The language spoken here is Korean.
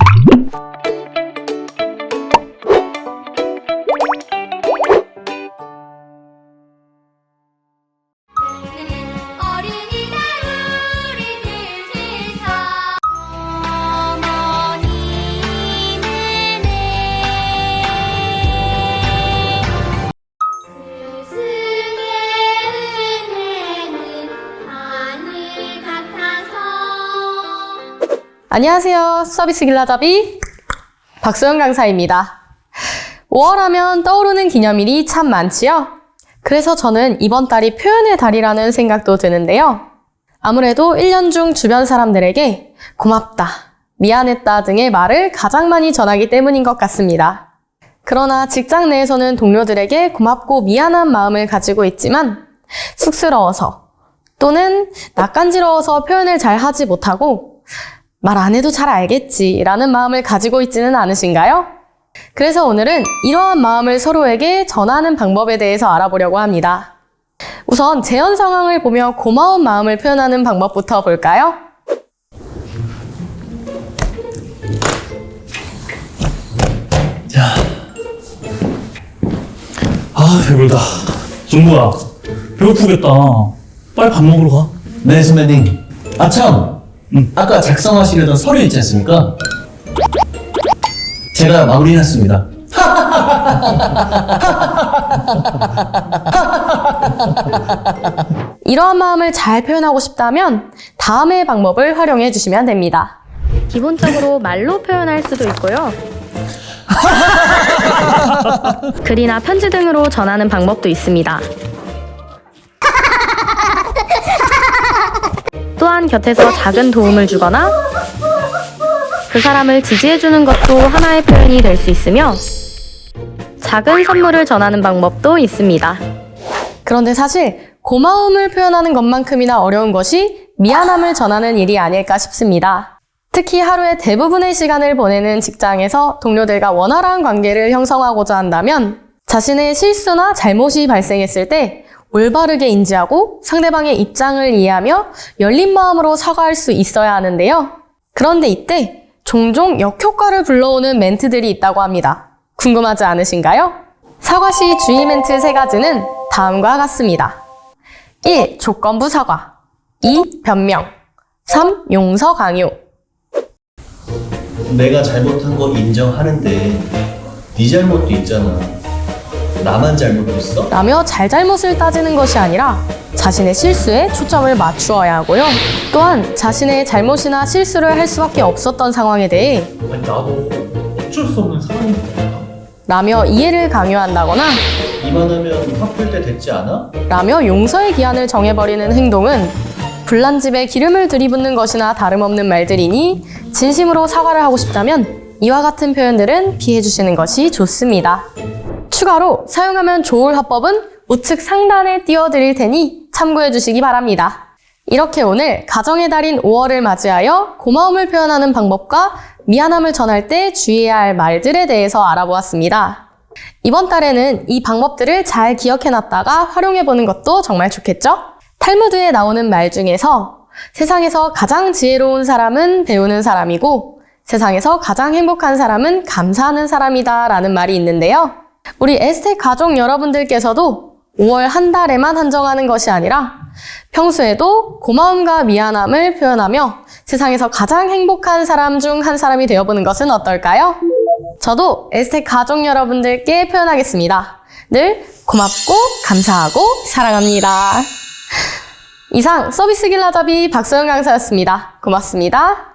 어 안녕하세요. 서비스 길라잡이 박소영 강사입니다. 5월 하면 떠오르는 기념일이 참 많지요? 그래서 저는 이번 달이 표현의 달이라는 생각도 드는데요. 아무래도 1년 중 주변 사람들에게 고맙다, 미안했다 등의 말을 가장 많이 전하기 때문인 것 같습니다. 그러나 직장 내에서는 동료들에게 고맙고 미안한 마음을 가지고 있지만 쑥스러워서 또는 낯간지러워서 표현을 잘 하지 못하고 말 안 해도 잘 알겠지 라는 마음을 가지고 있지는 않으신가요? 그래서 오늘은 이러한 마음을 서로에게 전하는 방법에 대해서 알아보려고 합니다. 우선 재현 상황을 보며 고마운 마음을 표현하는 방법부터 볼까요? 아 배불다 종구야 배고프겠다 빨리 밥 먹으러 가 네, 선배님. 아, 참! 아까 작성하시려던 서류 있지 않습니까? 제가 마무리 했습니다. 이러한 마음을 잘 표현하고 싶다면 다음의 방법을 활용해 주시면 됩니다. 기본적으로 말로 표현할 수도 있고요. 글이나 편지 등으로 전하는 방법도 있습니다. 또한 곁에서 작은 도움을 주거나 그 사람을 지지해주는 것도 하나의 표현이 될 수 있으며 작은 선물을 전하는 방법도 있습니다. 그런데 사실 고마움을 표현하는 것만큼이나 어려운 것이 미안함을 전하는 일이 아닐까 싶습니다. 특히 하루의 대부분의 시간을 보내는 직장에서 동료들과 원활한 관계를 형성하고자 한다면 자신의 실수나 잘못이 발생했을 때 올바르게 인지하고 상대방의 입장을 이해하며 열린 마음으로 사과할 수 있어야 하는데요. 그런데 이때 종종 역효과를 불러오는 멘트들이 있다고 합니다. 궁금하지 않으신가요? 사과 시 주의 멘트 세 가지는 다음과 같습니다. 1. 조건부 사과 2. 변명 3. 용서 강요 내가 잘못한 거 인정하는데, 네 잘못도 있잖아. 나만 잘못했어? 라며 잘잘못을 따지는 것이 아니라 자신의 실수에 초점을 맞추어야 하고요. 또한 자신의 잘못이나 실수를 할 수밖에 없었던 상황에 대해 아니 나도 어쩔 수 없는 상황이니까 라며 이해를 강요한다거나 이만하면 화풀 때 됐지 않아? 라며 용서의 기한을 정해버리는 행동은 불난 집에 기름을 들이붓는 것이나 다름없는 말들이니 진심으로 사과를 하고 싶다면 이와 같은 표현들은 피해주시는 것이 좋습니다. 추가로 사용하면 좋을 화법은 우측 상단에 띄워드릴 테니 참고해 주시기 바랍니다. 이렇게 오늘 가정의 달인 5월을 맞이하여 고마움을 표현하는 방법과 미안함을 전할 때 주의해야 할 말들에 대해서 알아보았습니다. 이번 달에는 이 방법들을 잘 기억해 놨다가 활용해 보는 것도 정말 좋겠죠? 탈무드에 나오는 말 중에서 세상에서 가장 지혜로운 사람은 배우는 사람이고 세상에서 가장 행복한 사람은 감사하는 사람이다 라는 말이 있는데요. 우리 에스텍 가족 여러분들께서도 5월 한 달에만 한정하는 것이 아니라 평소에도 고마움과 미안함을 표현하며 세상에서 가장 행복한 사람 중 한 사람이 되어보는 것은 어떨까요? 저도 에스텍 가족 여러분들께 표현하겠습니다. 늘 고맙고 감사하고 사랑합니다. 이상 서비스 길라잡이 박소영 강사였습니다. 고맙습니다.